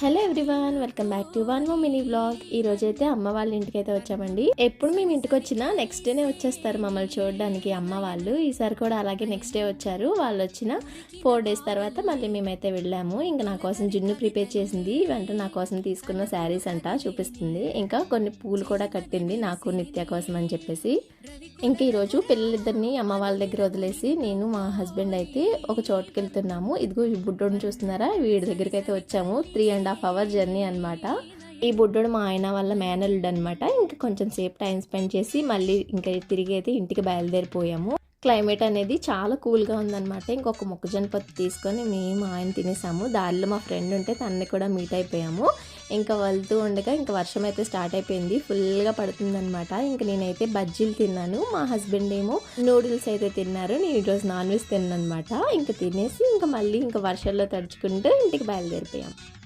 Hello everyone welcome back to one more mini vlog ఈ రోజు అయితే అమ్మ వాళ్ళ ఇంటికి అయితే వచ్చామండి. ఎప్పుడు మేము ఇంటికి వచ్చినా నెక్స్ట్ డేనే వచ్చేస్తారు మమ్మల్ని చూడడానికి అమ్మ వాళ్ళు. ఈసారి కూడా అలాగే నెక్స్ట్ డే వచ్చారు. వాళ్ళు వచ్చిన ఫోర్ డేస్ తర్వాత మళ్ళీ మేమైతే వెళ్ళాము. ఇంకా నా కోసం జున్ను ప్రిపేర్ చేసింది. వెంట నా కోసం తీసుకున్న శారీస్ అంట చూపిస్తుంది. ఇంకా కొన్ని పూలు కూడా కట్టింది నాకు నిత్య కోసం అని చెప్పేసి. ఇంక ఈరోజు పిల్లలిద్దరిని అమ్మ వాళ్ళ దగ్గర వదిలేసి నేను మా హస్బెండ్ అయితే ఒక చోటుకి వెళ్తున్నాము ఇదిగో ఈ బుడ్డోని చూస్తున్నారా? వీడి దగ్గరికి అయితే వచ్చాము. Three and half hour journey అనమాట ఈ బుడ్డోడు మా ఆయన వాళ్ళ మేనల్డ్ అనమాట ఇంకా కొంచెం సేపు టైం స్పెండ్ చేసి మళ్ళీ ఇంకా తిరిగి అయితే ఇంటికి బయలుదేరిపోయాము. క్లైమేట్ అనేది చాలా కూల్గా ఉందన్నమాట. ఇంకొక మొక్కజొన్న పత్తి తీసుకొని మేము ఆయన తినేసాము. దారిలో మా ఫ్రెండ్ ఉంటే తనని కూడా మీట్ అయిపోయాము. ఇంకా వెళ్తూ ఉండగా ఇంకా వర్షం అయితే స్టార్ట్ అయిపోయింది. ఫుల్గా పడుతుందనమాట ఇంకా నేనైతే బజ్జీలు తిన్నాను. మా హస్బెండ్ ఏమో నూడిల్స్ అయితే తిన్నారు. నేను ఈరోజు నాన్ వెజ్ తిన్నాను అనమాట ఇంకా తినేసి ఇంకా మళ్ళీ ఇంకా వర్షంలో తడుచుకుంటూ ఇంటికి బయలుదేరిపోయాం.